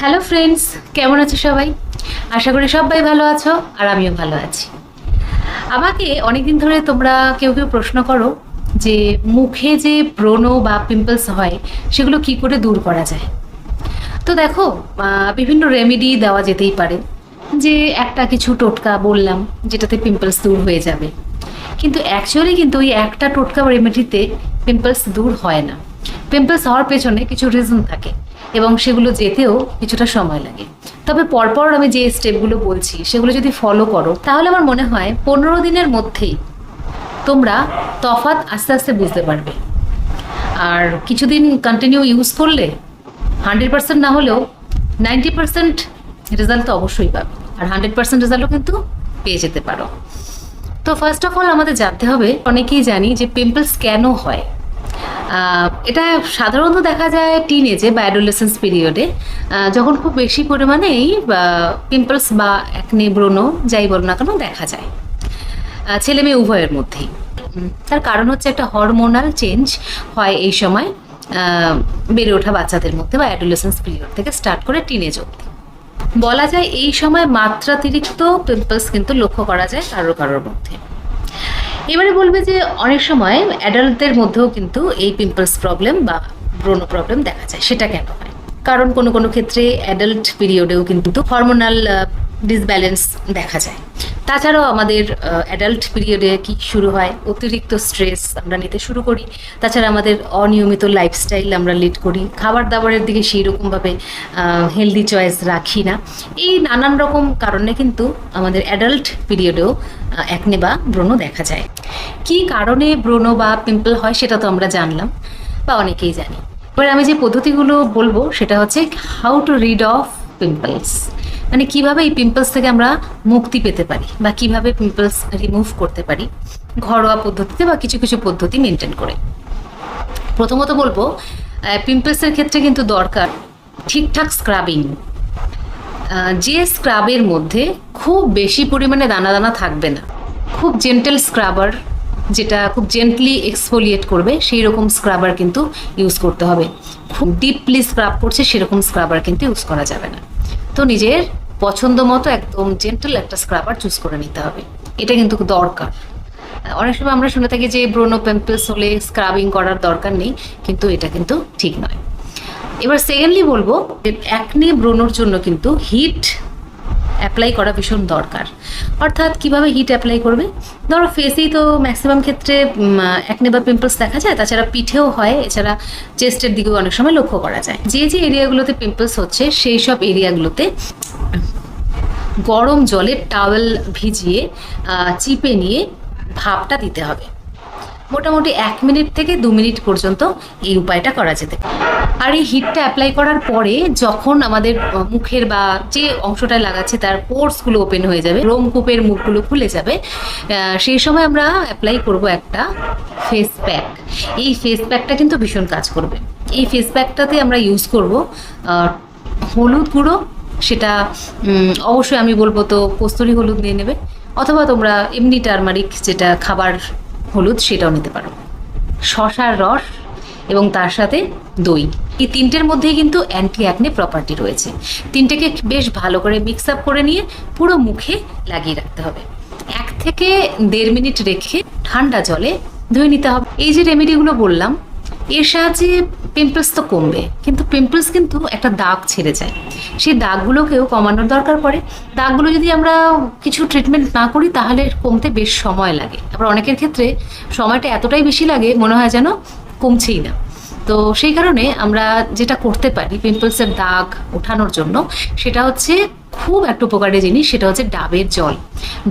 Hello friends কেমন আছো সবাই? আশা করি সবাই ভালো আছো, আর আমিও ভালো আছি। আমাকে অনেকদিন ধরে তোমরা কেউ কেউ প্রশ্ন করো যে মুখে যে ব্রণ বা পিম্পলস হয়, সেগুলো কি করে দূর করা যায়? তো দেখো বিভিন্ন রেমেডি দেওয়া যেতেই পারে। যে একটা কিছু টোটকা বললাম, যেটাতে পিম্পলস দূর হয়ে যাবে। কিন্তু অ্যাকচুয়ালি কিন্তু ওই একটা টোটকা রেমেডিতে পিম্পলস দূর হয় না। পিম্পলস হওয়ার পেছনে কিছু রিজন থাকে। এবং সেগুলো যেতেও কিছুটা সময় লাগে। তবে পরপর আমি যে স্টেপগুলো বলছি, সেগুলো যদি ফলো করো, তাহলে আমার মনে হয় পনেরো দিনের মধ্যেই তোমরা তফাৎ আস্তে আস্তে বুঝতে পারবে। আর কিছুদিন কন্টিনিউ ইউজ করলে হান্ড্রেড পার্সেন্ট না হলেও নাইনটি পার্সেন্ট রেজাল্ট তো অবশ্যই পাবে। আর হান্ড্রেড পার্সেন্ট রেজাল্টও কিন্তু পেয়ে যেতে পারো। তো ফার্স্ট অফ অল আমাদের জানতে হবে, অনেকেই জানি যে পিম্পলস কেন হয়? এটা সাধারণত দেখা যায় টিন এজে বা অ্যাডোলেসেন্স পিরিয়ডে যখন খুব বেশি পরিমাণেই পিম্পলস বা একনে ব্রণ যাই বলো না কেন দেখা যায়। ছেলে মেয়ে উভয়ের মধ্যেই। তার কারণ হচ্ছে একটা হরমোনাল চেঞ্জ হয় এই সময় বেড়ে ওঠা বাচ্চাদের মধ্যে বা অ্যাডোলেসেন্স পিরিয়ড থেকে স্টার্ট করে টিনেজ অবধি। বলা যায় এই সময় মাত্রাতিরিক্ত পিম্পলস কিন্তু লক্ষ্য করা যায় কারোর কারোর মধ্যে। এবারে বলবে যে অনেক সময় অ্যাডাল্টদের মধ্যেও কিন্তু এই পিম্পলস প্রবলেম বা ব্রণ প্রবলেম দেখা যায়। সেটা কেন হয়? কারণ কোনো কোনো ক্ষেত্রে অ্যাডাল্ট পিরিয়ডেও কিন্তু হরমোনাল ডিসব্যালেন্স দেখা যায়। তাছাড়াও আমাদের অ্যাডাল্ট পিরিয়ডে কি শুরু হয়? অতিরিক্ত স্ট্রেস আমরা নিতে শুরু করি। তাছাড়া আমাদের অনিয়মিত লাইফস্টাইল আমরা লিড করি। খাবার দাবারের দিকে সেই রকমভাবে হেলদি চয়েস রাখি না। এই নানান রকম কারণে কিন্তু আমাদের অ্যাডাল্ট পিরিয়ডেও একনে বা ব্রণ দেখা যায়। কি কারণে ব্রণ বা পিম্পল হয় সেটা তো আমরা জানলাম, বা অনেকেই জানি। এবার আমি যে পদ্ধতিগুলো বলব, সেটা হচ্ছে how to rid of pimples মানে কীভাবে এই পিম্পলস থেকে আমরা মুক্তি পেতে পারি বা কীভাবে পিম্পলস রিমুভ করতে পারি, ঘরোয়া পদ্ধতিতে বা কিছু কিছু পদ্ধতি মেনটেন করে। প্রথমত বলব পিম্পলসের ক্ষেত্রে কিন্তু দরকার ঠিকঠাক স্ক্রাবিং যে স্ক্রাবের মধ্যে খুব বেশি পরিমাণে দানা দানা থাকবে না। খুব জেন্টেল স্ক্রাবার যেটা খুব জেন্টলি এক্সফোলিয়েট করবে, সেই রকম স্ক্রাবার কিন্তু ইউজ করতে হবে। খুব ডিপলি স্ক্রাব করছে, সেরকম স্ক্রাবার কিন্তু ইউজ করা যাবে না। তো নিজের পছন্দ মতো একদম জেন্টেল একটা স্ক্রাবার চুজ করে নিতে হবে। এটা কিন্তু দরকার। অনেক সময় আমরা শুনে থাকি যে ব্রোনো পিম্পলস হলে স্ক্রাবিং করার দরকার নেই, কিন্তু এটা কিন্তু ঠিক নয়। এবার সেকেন্ডলি বলব যে একনি ব্রোনোর জন্য কিন্তু হিট অ্যাপ্লাই করা ভীষণ দরকার। অর্থাৎ কীভাবে হিট অ্যাপ্লাই করবে? ধরো ফেসেই তো ম্যাক্সিমাম ক্ষেত্রে একনে বা পিম্পলস দেখা যায়, তাছাড়া পিঠেও হয়, এছাড়া চেস্টের দিকেও অনেক সময় লক্ষ্য করা যায়। যে যে এরিয়াগুলোতে পিম্পলস হচ্ছে, সেই সব এরিয়াগুলোতে গরম জলে টাওয়েল ভিজিয়ে চিপে নিয়ে ভাপটা দিতে হবে। মোটামুটি এক মিনিট থেকে দু মিনিট পর্যন্ত এই উপায়টা করা যেতে আর এই হিটটা অ্যাপ্লাই করার পরে যখন আমাদের মুখের বা যে অংশটায় লাগাচ্ছে তার পোর্সগুলো ওপেন হয়ে যাবে রোমকূপের মুখগুলো খুলে যাবে সেই সময় আমরা অ্যাপ্লাই করব একটা ফেস প্যাক এই ফেস প্যাকটা কিন্তু ভীষণ কাজ করবে। এই ফেস প্যাকটাতে আমরা ইউজ করব হলুদ গুঁড়ো, সেটা অবশ্যই আমি বলব তো কস্তুরি হলুদ নিয়ে নেবে, অথবা তোমরা এমনি টার্মারিক যেটা খাবার হলুদ সেটাও নিতে পারো। শশার রস এবং তার সাথে দই। এই তিনটের মধ্যেই কিন্তু অ্যান্টি অ্যাকনে প্রপার্টি রয়েছে। তিনটেকে বেশ ভালো করে মিক্স আপ করে নিয়ে পুরো মুখে লাগিয়ে রাখতে হবে। এক থেকে দেড় মিনিট রেখে ঠান্ডা জলে ধুয়ে নিতে হবে। এই যে রেমেডিগুলো বললাম, এর সাহায্যে পিম্পলস তো কমবে, কিন্তু পিম্পলস কিন্তু একটা দাগ ছেড়ে যায়। সেই দাগগুলোকেও কমানোর দরকার পড়ে। দাগগুলো যদি আমরা কিছু ট্রিটমেন্ট না করি, তাহলে কমতে বেশ সময় লাগে। আবার অনেকের ক্ষেত্রে সময়টা এতটাই বেশি লাগে, মনে হয় যেন কমছেই না। তো সেই কারণে আমরা যেটা করতে পারি পিম্পলসের দাগ ওঠানোর জন্য, সেটা হচ্ছে খুব একটা উপকারী জিনিস, সেটা হচ্ছে ডাবের জল।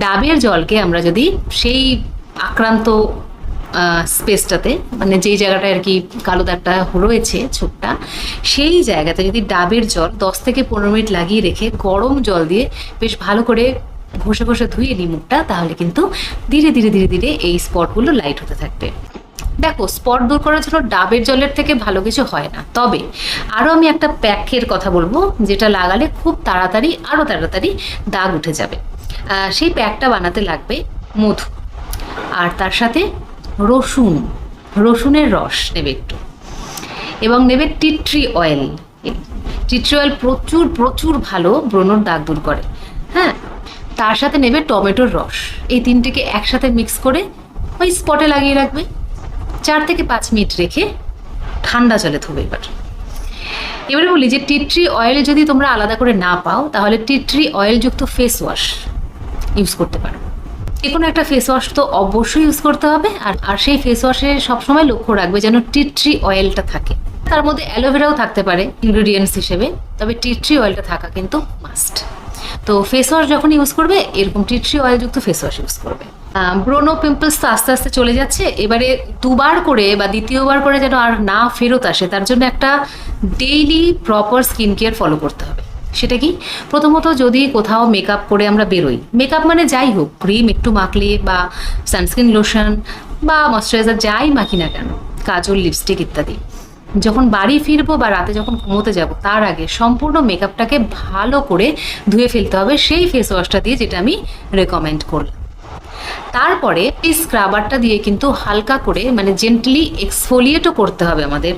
ডাবের জলকে আমরা যদি সেই আক্রান্ত স্পেসটাতে মানে যেই জায়গাটায় আর কি কালো দাগটা রয়েছে ছোপটা, সেই জায়গাতে যদি ডাবের জল দশ থেকে পনেরো মিনিট লাগিয়ে রেখে গরম জল দিয়ে বেশ ভালো করে ঘষে ঘষে ধুয়ে নিই মুখটা, তাহলে কিন্তু ধীরে ধীরে ধীরে ধীরে এই স্পটগুলো লাইট হতে থাকবে। দেখো স্পট দূর করার জন্য ডাবের জলের থেকে ভালো কিছু হয় না। তবে আরও আমি একটা প্যাকের কথা বলব, যেটা লাগালে খুব তাড়াতাড়ি আরও তাড়াতাড়ি দাগ উঠে যাবে। সেই প্যাকটা বানাতে লাগবে মধু। আর তার সাথে রসুন, রসুনের রস নেবে একটু। এবং নেবে tea tree oil. Tea tree oil প্রচুর প্রচুর ভালো ব্রণর দাগ দূর করে। হ্যাঁ? তার সাথে নেবে টমেটোর রস। এই তিনটেকে একসাথে মিক্স করে ওই স্পটে লাগিয়ে রাখবে। চার থেকে পাঁচ মিনিট রেখে ঠান্ডা জলে ধোবে এবার। এবারে বলি যে টিট্রি অয়েল যদি তোমরা আলাদা করে না পাও, তাহলে টি ট্রি অয়েলযুক্ত ফেস ওয়াশ ইউজ করতে পারো। যে কোনো একটা ফেস ওয়াশ তো অবশ্যই ইউজ করতে হবে। আর আর সেই ফেস ওয়াশে সবসময় লক্ষ্য রাখবে যেন টি ট্রি অয়েলটা থাকে। তার মধ্যে অ্যালোভেরাও থাকতে পারে ইনগ্রিডিয়েন্টস হিসেবে, তবে টি ট্রি অয়েলটা থাকা কিন্তু মাস্ট তো ফেস ওয়াশ যখন ইউজ করবে, এরকম টি ট্রি অয়েলযুক্ত ফেস ওয়াশ ইউজ করবে। ব্রোনো পিম্পলস তো আস্তে আস্তে চলে যাচ্ছে। এবারে দুবার করে বা দ্বিতীয়বার করে যেন আর না ফেরত আসে, তার জন্য একটা daily proper skin care follow করতে হবে। সেটা কি? প্রথমত যদি কোথাও মেকআপ করে আমরা বেরোই মেকআপ মানে যাই হোক ক্রিম একটু মাখলে বা সানস্ক্রিন লোশন বা ময়শ্চারাইজার যাই মাখি না কেন, কাজল লিপস্টিক ইত্যাদি। যখন বাড়ি ফিরবো বা রাতে যখন ঘুমোতে যাব, তার আগে সম্পূর্ণ মেকআপটাকে ভালো করে ধুয়ে ফেলতে হবে সেই ফেস ওয়াশটা দিয়ে যেটা আমি রেকমেন্ড করলাম। তারপরে এই স্ক্রাবারটা দিয়ে কিন্তু হালকা করে মানে জেন্টলি এক্সফোলিয়েটও করতে হবে আমাদের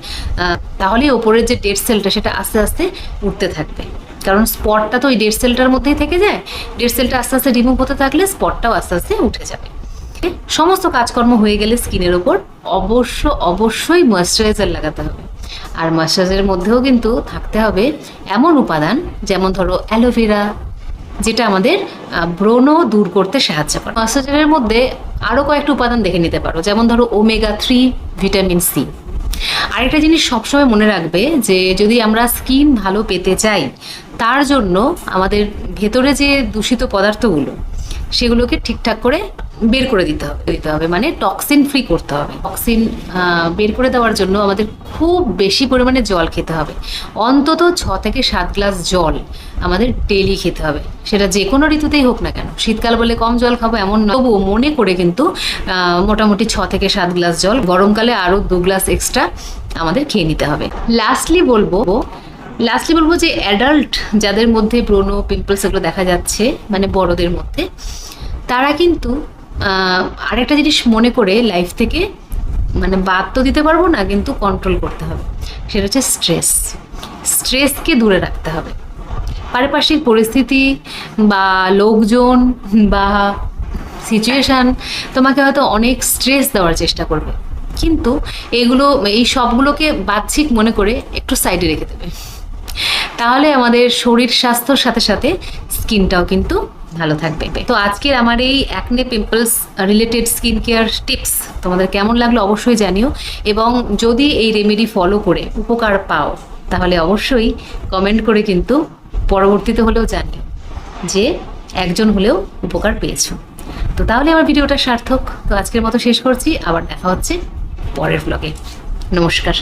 তাহলে ওপরের যে ডেড সেলটা সেটা আস্তে আস্তে উঠতে থাকবে। কারণ স্পটটা তো ওই ডেড সেলটার মধ্যেই থেকে যায়। ডেড সেলটা আস্তে আস্তে রিমুভ হতে থাকলে স্পটটাও আস্তে আস্তে উঠে যাবে। সমস্ত কাজকর্ম হয়ে গেলে স্কিনের ওপর অবশ্য, অবশ্যই ময়শ্চারাইজার লাগাতে হবে। আর ময়শ্চারাইজারের মধ্যেও কিন্তু থাকতে হবে এমন উপাদান, যেমন ধরো অ্যালোভেরা যেটা আমাদের ব্রণ দূর করতে সাহায্য করে। ময়শ্চারাইজারের মধ্যে আরও কয়েকটা উপাদান দেখে নিতে পারো, যেমন ধরো ওমেগা থ্রি ভিটামিন সি আরেকটা জিনিস সবসময় মনে রাখবে যে যদি আমরা স্কিন ভালো পেতে চাই, তার জন্য আমাদের ভেতরে যে দূষিত পদার্থগুলো, সেগুলোকে ঠিকঠাক করে বের করে দিতে হবে দিতে হবে। মানে টক্সিন ফ্রি করতে হবে। টক্সিন বের করে দেওয়ার জন্য আমাদের খুব বেশি পরিমাণে জল খেতে হবে। অন্তত ছ থেকে সাত গ্লাস জল আমাদের ডেলি খেতে হবে। সেটা যে কোনো ঋতুতেই হোক না কেন। শীতকাল বলে কম জল খাব এমন তবুও মনে করে কিন্তু মোটামুটি ছ থেকে সাত গ্লাস জল, গরমকালে আরও দু গ্লাস এক্সট্রা আমাদের খেয়ে নিতে হবে। লাস্টলি বলব লাস্টলি বলব যে অ্যাডাল্ট যাদের মধ্যে ব্রণ পিম্পলস এগুলো দেখা যাচ্ছে মানে বড়দের মধ্যে, তারা কিন্তু আরেকটা জিনিস মনে করে লাইফ থেকে মানে বাদ তো দিতে পারব না, কিন্তু কন্ট্রোল করতে হবে। সেটা হচ্ছে স্ট্রেস স্ট্রেসকে দূরে রাখতে হবে। পারিপার্শ্বিক পরিস্থিতি বা লোকজন বা সিচুয়েশান তোমাকে হয়তো অনেক স্ট্রেস দেওয়ার চেষ্টা করবে। কিন্তু এগুলো, এই সবগুলোকে বাহ্যিক মনে করে একটু সাইডে রেখে দেবে। তাহলে আমাদের শরীর স্বাস্থ্যর সাথে সাথে স্কিনটাও কিন্তু ভালো থাকবে। তো আজকের আমার এই acne pimples related skin care tips তোমাদের কেমন লাগল অবশ্যই জানিও এবং যদি এই রেমেডি ফলো করে উপকার পাও, তাহলে অবশ্যই কমেন্ট করে কিন্তু পরবর্তীতে হলেও জানিও যে একজন হলেও উপকার পেয়েছ। তো তাহলে আমার ভিডিওটা সার্থক। তো আজকের মতো শেষ করছি। আবার দেখা হচ্ছে পরের ব্লগে নমস্কার।